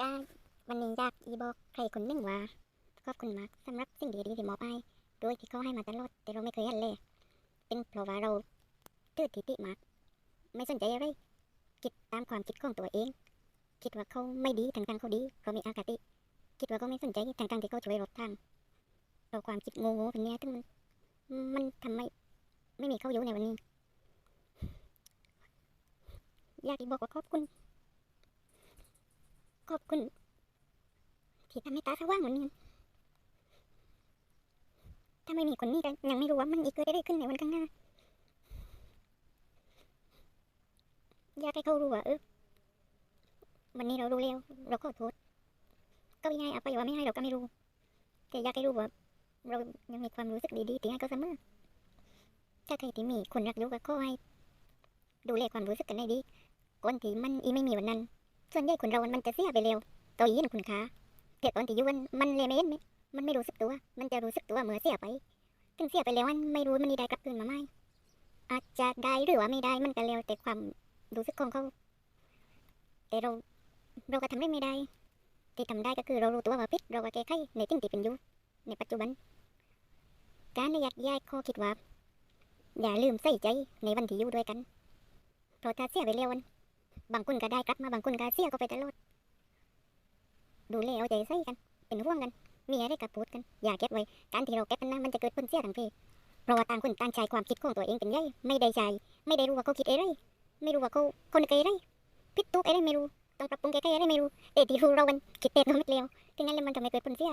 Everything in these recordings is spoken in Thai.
ก็วันนี้อยากอีบอกใครคนหนึ่งว่าขอบคุณมากสำหรับสิ่งดีๆที่มอบให้โดยที่เขาให้มาตลอดแต่เราไม่เคยเห็นเลย เป็นเพราะว่าเราตื้อทิฐิมาก ไม่สนใจอะไรคิดตามความคิดของตัวเอง คิดว่าเขาไม่ดีทางทางเขาดีเขามีอคติ คิดว่าเขาไม่สนใจทางทางที่เขาช่วยรถทางเราความคิดโง่ๆแบบเนี้ยถึงมันมันทำให้ไม่มีเขาอยู่ในวันนี้ อยากจะบอกว่าขอบคุณ ขอบคุณที่ทำให้ตาสว่างเหมือนกันถ้าไม่มีคนนี้ก็ยังไม่รู้ว่ามันอีกเกิดอะไรขึ้นในวันข้างหน้า อยากให้เขารู้ว่าเออวันนี้เรารู้แล้วเราขอโทษก็ไม่ให้อภัยว่าไม่ให้เราก็ไม่รู้ แต่อยากให้รู้ว่าเรายังมีความรู้สึกดีๆที่ให้เขาเสมอถ้าใครที่มีคนรักอยู่ก็ขอให้ดูแลความรู้สึกกันให้ดีก่อนที่มันอีไม่มีวันนั้น ส่วนใหญ่คนเรามันจะเสียไปเร็วตัวยินคุณค่าแต่ตอนที่ยู่มันมันเลยไม่เห็นไหมมันไม่รู้สึกตัว มันจะรู้สึกตัวเมื่อเสียไป ถึงเสียไปแล้วมันไม่รู้มันได้กลับคืนมาไหมอาจจะได้หรือว่าไม่ได้มันก็แล้วแต่ความรู้สึกของเขาแต่เราเราก็ทำได้ไม่ได้ ที่ทำได้ก็คือเรารู้ตัวว่าผิดเราก็แก้ไขในสิ่งที่เป็นอยู่ในปัจจุบัน การอยากย้ายข้อคิดว่า อย่าลืมใส่ใจในวันที่อยู่ด้วยกันเพราะถ้าเสียไปแล้วมัน บางคนก็ได้กลับมาบางคนก็เสียก็ไปตลอดดูแลเอาใจใส่กัน เป็นห่วงกัน มีอะไรกับพูดกัน อย่าเก็บไว้ การที่เราเก็บมันนะมันจะเกิดผลเสียทังเพเพราะว่าต่างคนต่างใช้ความคิดของตัวเองเป็นใหญ่ไม่ได้ใจ ไม่ได้รู้ว่าเขาคิดอะไร ไม่รู้ว่าเขาคนอะไรผิดถูกอะไรไม่รู้ ต้องปรับปรุงแก้ไขอะไรไม่รู้แต่ที่รู้เรามันคิดเต็มเราไม่เร็วถึงนั้นเลยมันทำให้เกิดผลเสีย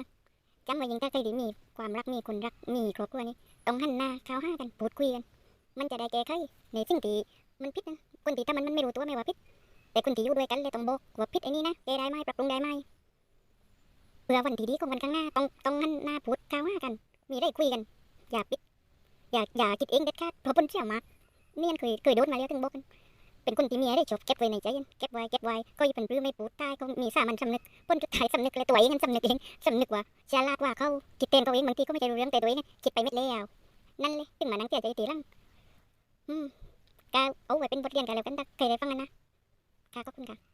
จำไว้ยิ่งถ้าใครมีความรักมีคนรักมีครอบครัวนี้ต้องหันหน้าเข้าห้ากันพูดคุยกัน มันจะได้แก้ไขในสิ่งที่มันผิดนะคนที่ทำมันมันไม่รู้ตัวไม่ว่าผิด แต่คนที่อยู่ด้วยกันเลยต้องบอกว่าผิดไอ้นี่นะแก้ได้ไหมปรับปรุงได้ไหมเพื่อวันที่ดีของวันข้างหน้าต้องต้องหันหน้าพูดเข้าหากัน มีได้คุยกัน อย่าปิด อย่าอย่าคิดเองเด็ดขาดเพราะผลเสียวมากเนี่ยเคยเคยโดนมาแล้วถึงบอกกันเป็นคนที่มีอะไรชอบเก็บไว้ในใจเก็บไว้เก็บไว้ก็ยิ่งเป็นรื้อไม่พูดได้ก็มีสามัญสำนึกพ้นจุดท้ายสำนึกเลยตัวเองสำนึกเองสำนึกว่าฉลาดกว่าเขาคิดเต็มตัวเองบางทีก็ไม่ใช่รู้เรื่องแต่ตัวเองคิดไปเม็ดแล้วนั่นเลยถึงมานั่งเสียใจทีลังอืมก็เอาไว้เป็นบทเรียนกันแล้วกันใครได้ฟังกันนะ ค่ะขอบคุณค่ะ